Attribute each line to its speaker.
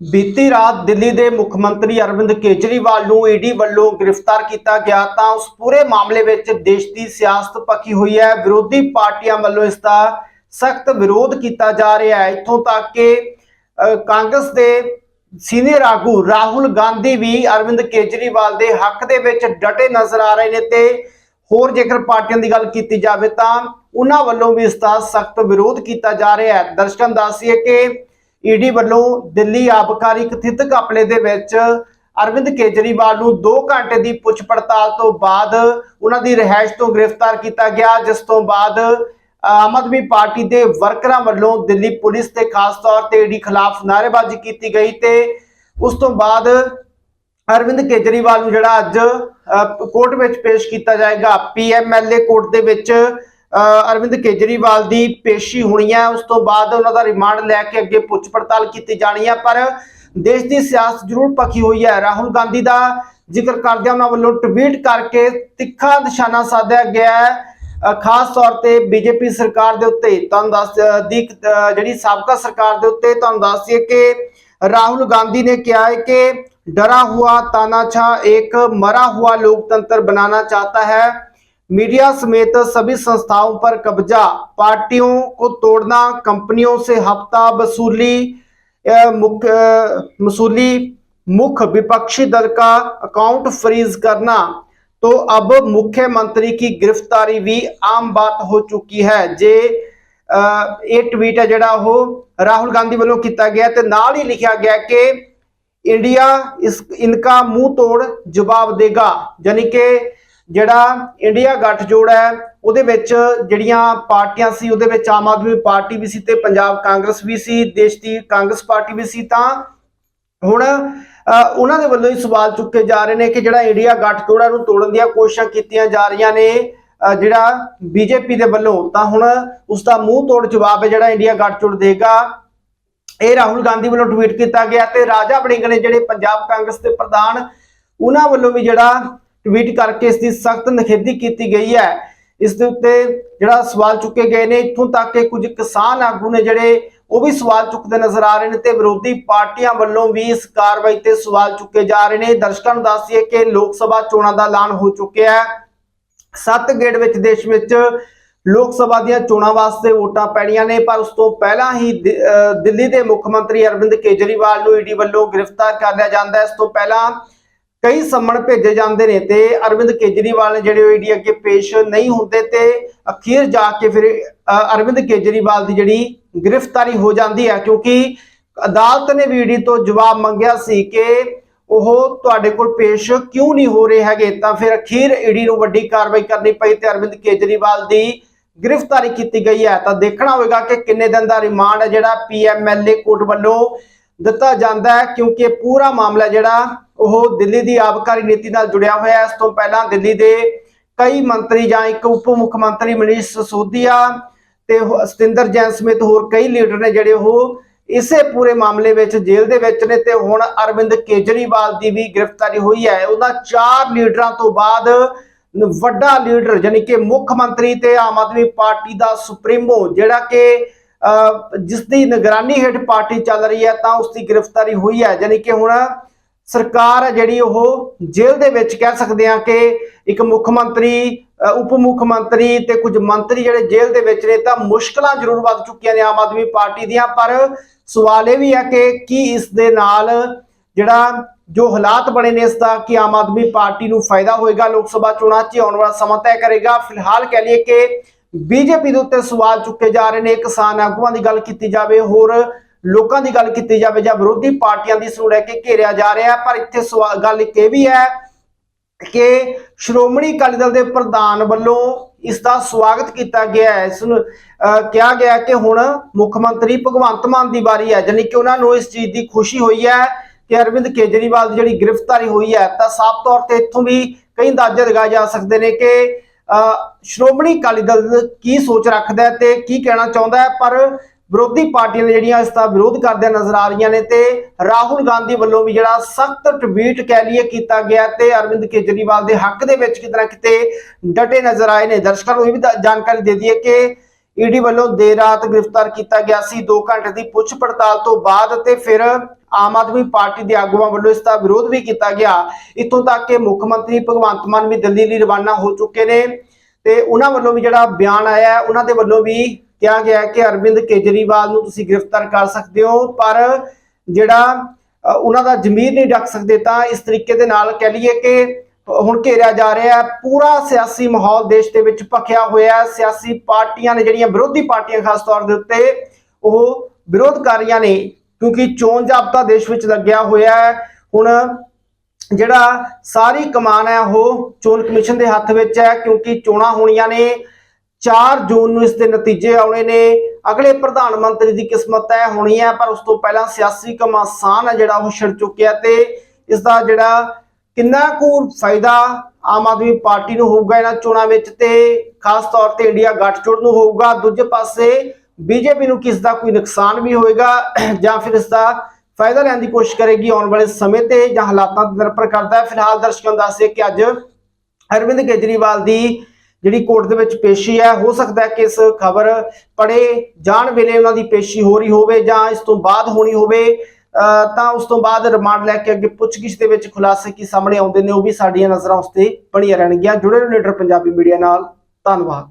Speaker 1: ਬੀਤੀ ਰਾਤ ਦਿੱਲੀ ਦੇ ਮੁੱਖ ਮੰਤਰੀ ਅਰਵਿੰਦ ਕੇਜਰੀਵਾਲ ਨੂੰ ਈਡੀ ਵੱਲੋਂ ਗ੍ਰਿਫਤਾਰ ਕੀਤਾ ਗਿਆ ਤਾਂ ਉਸ ਪੂਰੇ ਮਾਮਲੇ ਵਿੱਚ ਦੇਸ਼ ਦੀ ਸਿਆਸਤ ਪੱਕੀ ਹੋਈ ਹੈ। ਵਿਰੋਧੀ ਪਾਰਟੀਆਂ ਵੱਲੋਂ ਇਸ ਦਾ ਸਖਤ ਵਿਰੋਧ ਕੀਤਾ ਜਾ ਰਿਹਾ ਹੈ। ਇੱਥੋਂ ਤੱਕ ਕਿ ਕਾਂਗਰਸ ਦੇ ਸੀਨੀਅਰ ਆਗੂ ਰਾਹੁਲ ਗਾਂਧੀ ਵੀ ਅਰਵਿੰਦ ਕੇਜਰੀਵਾਲ ਦੇ ਹੱਕ ਦੇ ਵਿੱਚ ਡਟੇ ਨਜ਼ਰ ਆ ਰਹੇ ਨੇ ਤੇ ਹੋਰ ਜੇਕਰ ਪਾਰਟੀਆਂ ਦੀ ਗੱਲ ਕੀਤੀ ਜਾਵੇ ਤਾਂ ਉਹਨਾਂ ਵੱਲੋਂ ਵੀ ਇਸ ਦਾ ਸਖਤ ਵਿਰੋਧ ਕੀਤਾ ਜਾ ਰਿਹਾ ਹੈ। ਦਰਸ਼ਕਾਂ ਦੱਸੀਏ ਕਿ ਈਡੀ ਵੱਲੋਂ ਦਿੱਲੀ ਆਬਕਾਰੀ ਕਥਿਤ ਘਪਲੇ ਦੇ ਵਿੱਚ ਅਰਵਿੰਦ ਕੇਜਰੀਵਾਲ ਨੂੰ 2 ਘੰਟੇ ਦੀ ਪੁੱਛ ਪੜਤਾਲ ਤੋਂ ਬਾਅਦ ਉਹਨਾਂ ਦੀ ਰਿਹਾਇਸ਼ ਤੋਂ ਗ੍ਰਿਫਤਾਰ ਕੀਤਾ ਗਿਆ ਜਿਸ ਤੋਂ ਬਾਅਦ ਆਮ ਆਦਮੀ ਪਾਰਟੀ ਦੇ ਵਰਕਰਾਂ ਵੱਲੋਂ ਦਿੱਲੀ ਪੁਲਿਸ ਤੇ ਖਾਸ ਤੌਰ ਤੇ ਈਡੀ ਖਿਲਾਫ ਨਾਅਰੇਬਾਜ਼ੀ ਕੀਤੀ ਗਈ ਤੇ ਉਸ ਤੋਂ ਬਾਅਦ ਅਰਵਿੰਦ ਕੇਜਰੀਵਾਲ ਨੂੰ ਜਿਹੜਾ ਅੱਜ ਅ, ਕੋਰਟ ਵਿੱਚ ਪੇਸ਼ ਕੀਤਾ ਜਾਏਗਾ ਪੀਐਮਐਲਏ ਕੋਰਟ ਦੇ ਵਿੱਚ ਅਰਵਿੰਦ ਕੇਜਰੀਵਾਲ ਦੀ ਪੇਸ਼ੀ ਹੋਣੀ ਹੈ। ਉਸ ਤੋਂ ਬਾਅਦ ਉਹਨਾਂ ਦਾ ਰਿਮਾਂਡ ਲੈ ਕੇ ਅੱਗੇ ਪੁੱਛ ਪੜਤਾਲ ਕੀਤੀ ਜਾਣੀ ਹੈ, ਪਰ ਦੇਸ਼ ਦੀ ਸਿਆਸਤ ਜ਼ਰੂਰ ਪੱਕੀ ਹੋਈ ਹੈ। ਰਾਹੁਲ ਗਾਂਧੀ ਦਾ ਜ਼ਿਕਰ ਕਰਦਿਆਂ ਉਹਨਾਂ ਵੱਲੋਂ ਟਵੀਟ ਕਰਕੇ ਤਿੱਖਾ ਨਿਸ਼ਾਨਾ ਸਾਧਿਆ ਗਿਆ ਹੈ। ਖਾਸ ਤੌਰ ਤੇ ਬੀਜੇਪੀ ਸਰਕਾਰ ਦੇ ਉੱਤੇ। ਤੁਹਾਨੂੰ ਦੱਸ ਦੀ ਜਿਹੜੀ ਸਾਬਕਾ ਸਰਕਾਰ ਦੇ ਉੱਤੇ ਤੁਹਾਨੂੰ ਦੱਸ ਦਈਏ ਕਿ ਰਾਹੁਲ ਗਾਂਧੀ ਨੇ ਕਿਹਾ ਹੈ ਕਿ ਡਰਾ ਹੁਆ ਤਾਨਾਛਾ ਇੱਕ ਮਰਾ ਹੁਆ ਲੋਕਤੰਤਰ ਬਣਾਉਣਾ ਚਾਹਤਾ ਹੈ। मीडिया समेत सभी संस्थाओं पर कब्जा पार्टियों को तोड़ना कंपनियों से हफ्ता वसूली अ, मुख अ, वसूली मुख्य विपक्षी दल का अकाउंट फ्रीज करना तो अब मुख्यमंत्री की गिरफ्तारी भी आम बात हो चुकी है जे ਅਹ ਇਹ ਟਵੀਟ ਹੈ ਜਿਹੜਾ ਉਹ ਰਾਹੁਲ ਗਾਂਧੀ ਵੱਲੋਂ ਕੀਤਾ ਗਿਆ ਤੇ ਨਾਲ ਹੀ ਲਿਖਿਆ ਗਿਆ ਕਿ ਇੰਡੀਆ ਇਸ ਇਨਕਾ ਮੂੰਹ ਤੋੜ ਜਵਾਬ ਦੇਗਾ ਯਾਨੀ ਕਿ ਜਿਹੜਾ ਇੰਡੀਆ ਗੱਠਜੋੜ ਹੈ ਉਹਦੇ ਵਿੱਚ ਜਿਹੜੀਆਂ ਪਾਰਟੀਆਂ ਸੀ ਉਹਦੇ ਵਿੱਚ ਆਮ ਆਦਮੀ ਪਾਰਟੀ ਵੀ ਸੀ ਤੇ ਪੰਜਾਬ ਕਾਂਗਰਸ ਵੀ ਸੀ ਦੇਸ਼ ਦੀ ਕਾਂਗਰਸ ਪਾਰਟੀ ਵੀ ਸੀ ਤਾਂ ਹੁਣ ਉਹਨਾਂ ਦੇ ਵੱਲੋਂ ਹੀ ਸਵਾਲ ਚੁੱਕੇ ਜਾ ਰਹੇ ਨੇ ਕਿ ਜਿਹੜਾ ਇੰਡੀਆ ਗੱਠਜੋੜਾ ਨੂੰ ਤੋੜਨ ਦੀਆਂ ਕੋਸ਼ਿਸ਼ਾਂ ਕੀਤੀਆਂ ਜਾ ਰਹੀਆਂ ਨੇ ਅ, ਜਿਹੜਾ ਬੀਜੇਪੀ ਦੇ ਵੱਲੋਂ ਤਾਂ ਹੁਣ ਉਸ ਦਾ ਮੂੰਹ ਤੋੜ ਜਵਾਬ ਹੈ ਜਿਹੜਾ ਇੰਡੀਆ ਗੱਠਜੋੜ ਦੇਗਾ। ਇਹ ਰਾਹੁਲ ਗਾਂਧੀ ਵੱਲੋਂ ਟਵੀਟ ਕੀਤਾ ਗਿਆ ਤੇ ਰਾਜਾ ਬੜਿੰਗ ਨੇ ਜਿਹੜੇ ਪੰਜਾਬ ਕਾਂਗਰਸ ਦੇ ਪ੍ਰਧਾਨ ਉਹਨਾਂ ਵੱਲੋਂ ਵੀ ਜਿਹੜਾ ਟਵੀਟ ਕਰਕੇ ਇਸ ਦੀ ਸਖਤ ਨਿਖੇਧੀ ਕੀਤੀ ਗਈ ਹੈ। ਇਸ ਦੇ ਉੱਤੇ ਜਿਹੜਾ ਸਵਾਲ ਚੁੱਕੇ ਗਏ ਨੇ, ਇੱਥੋਂ ਤੱਕ ਕਿ ਕੁਝ ਕਿਸਾਨ ਆਗੂ ਨੇ ਜਿਹੜੇ ਉਹ ਵੀ ਸਵਾਲ ਚੁੱਕਦੇ ਨਜ਼ਰ ਆ ਰਹੇ ਨੇ ਤੇ ਵਿਰੋਧੀ ਪਾਰਟੀਆਂ ਵੱਲੋਂ ਵੀ ਇਸ ਕਾਰਵਾਈ ਤੇ ਸਵਾਲ ਚੁੱਕੇ ਜਾ ਰਹੇ ਨੇ। ਦਰਸ਼ਕਾਂ ਨੂੰ ਦੱਸ ਕਿ ਲੋਕ ਸਭਾ ਚੋਣਾਂ ਦਾ ਐਲਾਨ ਹੋ ਚੁੱਕਿਆ ਹੈ। ਸੱਤ ਗੇੜ ਵਿੱਚ ਦੇਸ਼ ਵਿੱਚ ਲੋਕ ਸਭਾ ਦੀਆਂ ਚੋਣਾਂ ਵਾਸਤੇ ਵੋਟਾਂ ਪੈਣੀਆਂ ਨੇ, ਪਰ ਉਸ ਤੋਂ ਪਹਿਲਾਂ ਹੀ ਦਿੱਲੀ ਦੇ ਮੁੱਖ ਮੰਤਰੀ ਅਰਵਿੰਦ ਕੇਜਰੀਵਾਲ ਨੂੰ ਈਡੀ ਵੱਲੋਂ ਗ੍ਰਿਫਤਾਰ ਕਰ ਲਿਆ ਜਾਂਦਾ ਹੈ। ਇਸ ਤੋਂ ਪਹਿਲਾਂ ਕਈ ਸੰਮਣ ਭੇਜੇ ਜਾਂਦੇ ਨੇ ਤੇ ਅਰਵਿੰਦ ਕੇਜਰੀਵਾਲ ਨੇ ਜਿਹੜੇ ਈਡੀ ਅੱਗੇ ਪੇਸ਼ ਨਹੀਂ ਹੁੰਦੇ ਤੇ ਅਖੀਰ ਜਾ ਕੇ ਫਿਰ ਅਰਵਿੰਦ ਕੇਜਰੀਵਾਲ ਦੀ ਜਿਹੜੀ ਗ੍ਰਿਫਤਾਰੀ ਹੋ ਜਾਂਦੀ ਹੈ, ਕਿਉਂਕਿ ਅਦਾਲਤ ਨੇ ਵੀ ਤੋਂ ਜਵਾਬ ਮੰਗਿਆ ਸੀ ਕਿ ਉਹ ਤੁਹਾਡੇ ਕੋਲ ਪੇਸ਼ ਕਿਉਂ ਨਹੀਂ ਹੋ ਰਹੇ ਹੈਗੇ? ਤਾਂ ਫਿਰ ਅਖੀਰ ਈਡੀ ਨੂੰ ਵੱਡੀ ਕਾਰਵਾਈ ਕਰਨੀ ਪਈ ਤੇ ਅਰਵਿੰਦ ਕੇਜਰੀਵਾਲ ਦੀ ਗ੍ਰਿਫਤਾਰੀ ਕੀਤੀ ਗਈ ਹੈ। ਤਾਂ ਦੇਖਣਾ ਹੋਵੇਗਾ ਕਿ ਕਿੰਨੇ ਦਿਨ ਦਾ ਰਿਮਾਂਡ ਹੈ ਜਿਹੜਾ ਪੀਐਮਐਲਏ ਕੋਰਟ ਵੱਲੋਂ ਦਿੱਤਾ ਜਾਂਦਾ ਹੈ, ਕਿਉਂਕਿ ਪੂਰਾ ਮਾਮਲਾ ਜਿਹੜਾ ਉਹ ਦਿੱਲੀ ਦੀ ਆਬਕਾਰੀ ਨੀਤੀ ਨਾਲ ਜੁੜਿਆ ਹੋਇਆ ਹੈ। ਇਸ ਤੋਂ ਪਹਿਲਾਂ ਦਿੱਲੀ ਦੇ ਕਈ ਮੰਤਰੀ ਜਾਂ ਇੱਕ ਉਪ ਮੁੱਖ ਮੰਤਰੀ ਮਨੀਸ਼ ਸਸੋਦੀਆ ਤੇ ਸਤਿੰਦਰ ਜੈਨ ਸਮੇਤ ਹੋਰ ਕਈ ਲੀਡਰ ਨੇ ਜਿਹੜੇ ਉਹ ਇਸੇ ਪੂਰੇ ਮਾਮਲੇ ਵਿੱਚ ਜੇਲ੍ਹ ਦੇ ਵਿੱਚ ਨੇ ਤੇ ਹੁਣ ਅਰਵਿੰਦ ਕੇਜਰੀਵਾਲ ਦੀ ਵੀ ਗ੍ਰਿਫਤਾਰੀ ਹੋਈ ਹੈ। ਉਹਨਾਂ ਚਾਰ ਲੀਡਰਾਂ ਤੋਂ ਬਾਅਦ ਵੱਡਾ ਲੀਡਰ ਯਾਨੀ ਕਿ ਮੁੱਖ ਮੰਤਰੀ ਤੇ ਆਮ ਆਦਮੀ ਪਾਰਟੀ ਦਾ ਸੁਪਰੀਮੋ ਜਿਹੜਾ ਕਿ ਅਹ, ਜਿਸ ਦੀ ਨਿਗਰਾਨੀ ਹੇਠ ਪਾਰਟੀ ਚੱਲ ਰਹੀ ਹੈ ਤਾਂ ਉਸ ਦੀ ਗ੍ਰਿਫਤਾਰੀ ਹੋਈ ਹੈ। ਯਾਨੀ ਕਿ ਹੁਣ ਸਰਕਾਰ ਹੈ ਜਿਹੜੀ ਉਹ ਜੇਲ੍ਹ ਦੇ ਵਿੱਚ ਕਹਿ ਸਕਦੇ ਹਾਂ ਕਿ ਇੱਕ ਮੁੱਖ ਮੰਤਰੀ ਉਪ ਮੁੱਖ ਮੰਤਰੀ ਤੇ ਕੁਝ ਮੰਤਰੀ ਜਿਹੜੇ ਜੇਲ੍ਹ ਦੇ ਵਿੱਚ ਨੇ ਤਾਂ ਮੁਸ਼ਕਲਾਂ ਜ਼ਰੂਰ ਵੱਧ ਚੁੱਕੀਆਂ ਨੇ ਆਮ ਆਦਮੀ ਪਾਰਟੀ ਦੀਆਂ, ਪਰ ਸਵਾਲ ਇਹ ਵੀ ਹੈ ਕਿ ਕੀ ਇਸ ਦੇ ਨਾਲ ਜਿਹੜਾ ਜੋ ਹਾਲਾਤ ਬਣੇ ਨੇ ਇਸ ਦਾ, ਕਿ ਆਮ ਆਦਮੀ ਪਾਰਟੀ ਨੂੰ ਫਾਇਦਾ ਹੋਏਗਾ? ਲੋਕ ਸਭਾ ਚੋਣਾਂ 'ਚ ਆਉਣ ਵਾਲਾ ਸਮਾਂ ਤੈਅ ਕਰੇਗਾ। ਫਿਲਹਾਲ ਕਹਿ ਲਈਏ ਕਿ ਬੀਜੇਪੀ ਦੇ ਉੱਤੇ ਸਵਾਲ ਚੁੱਕੇ ਜਾ ਰਹੇ ਨੇ, ਕਿਸਾਨ ਆਗੂਆਂ ਦੀ ਗੱਲ ਕੀਤੀ ਜਾਵੇ, ਹੋਰ ਲੋਕਾਂ ਦੀ ਗੱਲ ਕੀਤੀ ਜਾਵੇ ਜਾਂ ਵਿਰੋਧੀ ਪਾਰਟੀਆਂ ਦੀ ਇਸ ਨੂੰ ਲੈ ਕੇ ਘੇਰਿਆ ਜਾ ਰਿਹਾ ਪਰ ਇੱਥੇ ਗੱਲ ਇੱਕ ਇਹ ਵੀ ਹੈ ਕਿ ਸ਼੍ਰੋਮਣੀ ਅਕਾਲੀ ਦਲ ਦੇ ਪ੍ਰਧਾਨ ਵੱਲੋਂ ਇਸ ਦਾ ਸਵਾਗਤ ਕੀਤਾ ਗਿਆ ਹੈ। ਇਸ ਨੂੰ ਕਿਹਾ ਗਿਆ ਕਿ ਹੁਣ ਮੁੱਖ ਮੰਤਰੀ ਭਗਵੰਤ ਮਾਨ ਦੀ ਵਾਰੀ ਹੈ ਜਾਣੀ ਕਿ ਉਹਨਾਂ ਨੂੰ ਇਸ ਚੀਜ਼ ਦੀ ਖੁਸ਼ੀ ਹੋਈ ਹੈ ਕਿ ਅਰਵਿੰਦ ਕੇਜਰੀਵਾਲ ਦੀ ਜਿਹੜੀ ਗ੍ਰਿਫਤਾਰੀ ਹੋਈ ਹੈ ਤਾਂ ਸਾਫ਼ ਤੌਰ ਤੇ ਇੱਥੋਂ ਵੀ ਕਈ ਅੰਦਾਜ਼ੇ ਲਗਾਏ ਜਾ ਸਕਦੇ ਨੇ ਕਿ ਅਹ, ਸ਼੍ਰੋਮਣੀ ਅਕਾਲੀ ਦਲ ਕੀ ਸੋਚ ਰੱਖਦਾ ਹੈ ਤੇ ਕੀ ਕਹਿਣਾ ਚਾਹੁੰਦਾ ਹੈ। ਪਰ ਵਿਰੋਧੀ ਪਾਰਟੀਆਂ ਨੇ ਜਿਹੜੀਆਂ ਇਸ ਦਾ ਵਿਰੋਧ ਕਰਦਿਆਂ ਨਜ਼ਰ ਆ ਰਹੀਆਂ ਨੇ ਤੇ ਰਾਹੁਲ ਗਾਂਧੀ ਵੱਲੋਂ ਵੀ ਜਿਹੜਾ ਸਖਤ ਟਵੀਟ ਕਹਿ ਲਈਏ ਕੀਤਾ ਗਿਆ ਤੇ ਅਰਵਿੰਦ ਕੇਜਰੀਵਾਲ ਦੇ ਹੱਕ ਦੇ ਵਿੱਚ ਕਿਤੇ ਕਿਤੇ ਡਟੇ ਨਜ਼ਰ ਆਏ ਨੇ। ਦਰਸ਼ਕਾਂ ਨੂੰ ਇਹ ਵੀ ਜਾਣਕਾਰੀ ਦੇ ਦਈਏ ਕਿ ਈਡੀ ਵੱਲੋਂ ਦੇਰ ਰਾਤ ਗ੍ਰਿਫਤਾਰ ਕੀਤਾ ਗਿਆ ਸੀ। 2 ਘੰਟੇ ਦੀ ਪੁੱਛ ਪੜਤਾਲ ਤੋਂ ਬਾਅਦ ਤੇ ਫਿਰ ਆਮ ਆਦਮੀ ਪਾਰਟੀ ਦੇ ਆਗੂਆਂ ਵੱਲੋਂ ਇਸ ਦਾ ਵਿਰੋਧ ਵੀ ਕੀਤਾ ਗਿਆ। ਇਤੋਂ ਤੱਕ ਕਿ ਮੁੱਖ ਮੰਤਰੀ ਭਗਵੰਤ ਮਾਨ ਵੀ ਦਿੱਲੀ ਲਈ ਰਵਾਨਾ ਹੋ ਚੁੱਕੇ ਨੇ ਤੇ ਉਹਨਾਂ ਵੱਲੋਂ ਵੀ ਜਿਹੜਾ ਬਿਆਨ ਆਇਆ ਉਹਨਾਂ ਦੇ ਵੱਲੋਂ ਵੀ ਕਿਹਾ ਗਿਆ ਕਿ ਅਰਵਿੰਦ ਕੇਜਰੀਵਾਲ ਨੂੰ ਤੁਸੀਂ ਗ੍ਰਿਫਤਾਰ ਕਰ ਸਕਦੇ ਹੋ, ਪਰ ਜਿਹੜਾ ਉਹਨਾਂ ਦਾ ਜ਼ਮੀਰ ਨਹੀਂ ਡੱਕ ਸਕਦੇ ਤਾਂ ਇਸ ਤਰੀਕੇ ਦੇ ਨਾਲ ਕਹਿ ਲਈਏ ਕਿ ਹੁਣ ਘੇਰਿਆ ਜਾ ਰਿਹਾ ਹੈ, ਪੂਰਾ ਸਿਆਸੀ ਮਾਹੌਲ ਦੇਸ਼ ਦੇ ਵਿੱਚ ਭਖਿਆ ਹੋਇਆ ਹੈ, ਸਿਆਸੀ ਪਾਰਟੀਆਂ ਨੇ ਜਿਹੜੀਆਂ ਵਿਰੋਧੀ ਪਾਰਟੀਆਂ ਖਾਸ ਤੌਰ ਦੇ ਉੱਤੇ, ਉਹ ਵਿਰੋਧ ਕਰ ਰਹੀਆਂ ਨੇ, ਕਿਉਂਕਿ ਚੋਣ ਜਾਬਤਾ ਦੇਸ਼ ਵਿੱਚ ਲੱਗਿਆ ਹੋਇਆ ਹੈ, ਹੁਣ ਜਿਹੜਾ ਸਾਰੀ ਕਮਾਨ ਹੈ ਉਹ ਚੋਣ ਕਮਿਸ਼ਨ ਦੇ ਹੱਥ ਵਿੱਚ ਹੈ, ਕਿਉਂਕਿ ਚੋਣਾਂ ਹੋਣੀਆਂ ਨੇ 4 ਜੂਨ ਨੂੰ ਇਸ ਦੇ ਨਤੀਜੇ ਆਉਣੇ ਨੇ। ਅਗਲੇ ਪ੍ਰਧਾਨ ਮੰਤਰੀ ਦੀ ਕਿਸਮਤ ਤੈਅ ਹੋਣੀ ਹੈ, ਪਰ ਉਸ ਤੋਂ ਪਹਿਲਾਂ ਸਿਆਸੀ ਘਮਾਸਾਨ ਹੈ ਜਿਹੜਾ ਉਹ ਛਿੜ ਚੁੱਕਿਆ ਤੇ ਇਸ ਦਾ ਜਿਹੜਾ ਕਿੰਨਾ ਕੁ ਫਾਇਦਾ ਆਮ ਆਦਮੀ ਪਾਰਟੀ ਨੂੰ ਹੋਊਗਾ ਇਹਨਾਂ ਚੋਣਾਂ ਵਿੱਚ ਤੇ ਖਾਸ ਤੌਰ ਤੇ ਇੰਡੀਆ ਗੱਠਜੋੜ ਨੂੰ ਹੋਊਗਾ। ਦੂਜੇ ਪਾਸੇ ਬੀਜੇਪੀ ਨੂੰ ਕਿਸ ਦਾ ਕੋਈ ਨੁਕਸਾਨ ਵੀ ਹੋਏਗਾ ਜਾਂ ਫਿਰ ਇਸ ਦਾ ਫਾਇਦਾ ਲੈਣ ਦੀ ਕੋਸ਼ਿਸ਼ ਕਰੇਗੀ ਆਉਣ ਵਾਲੇ ਸਮੇਂ ਤੇ ਜਾਂ ਹਾਲਾਤਾਂ ਤੇ ਨਿਰਭਰ ਕਰਦਾ ਹੈ। ਫਿਲਹਾਲ ਦਰਸ਼ਕਾਂ ਨੂੰ ਦੱਸ ਦਈਏ ਕਿ ਅੱਜ ਅਰਵਿੰਦ ਕੇਜਰੀਵਾਲ ਦੀ ਜਿਹੜੀ ਕੋਰਟ ਦੇ ਵਿੱਚ ਪੇਸ਼ੀ ਹੈ, ਹੋ ਸਕਦਾ ਹੈ ਕਿ ਇਸ ਖਬਰ ਪੜੇ ਜਾਣ ਵੇਲੇ ਉਹਨਾਂ ਦੀ ਪੇਸ਼ੀ ਹੋ ਰਹੀ ਹੋਵੇ ਜਾਂ ਇਸ ਤੋਂ ਬਾਅਦ ਹੋਣੀ ਹੋਵੇ ਤਾਂ ਉਸ ਤੋਂ ਬਾਅਦ ਰਿਮਾਂਡ ਲੈ ਕੇ ਅੱਗੇ ਪੁੱਛਗਿੱਛ ਦੇ ਵਿੱਚ ਖੁਲਾਸੇ ਕੀ ਸਾਹਮਣੇ ਆਉਂਦੇ ਨੇ, ਉਹ ਵੀ ਸਾਡੀਆਂ ਨਜ਼ਰਾਂ ਉਸ ਤੇ ਬਣੀਆਂ ਰਹਿਣਗੀਆਂ। ਜੁੜੇ ਰਹੋ ਲੀਡਰ ਪੰਜਾਬੀ ਮੀਡੀਆ ਨਾਲ। ਧੰਨਵਾਦ।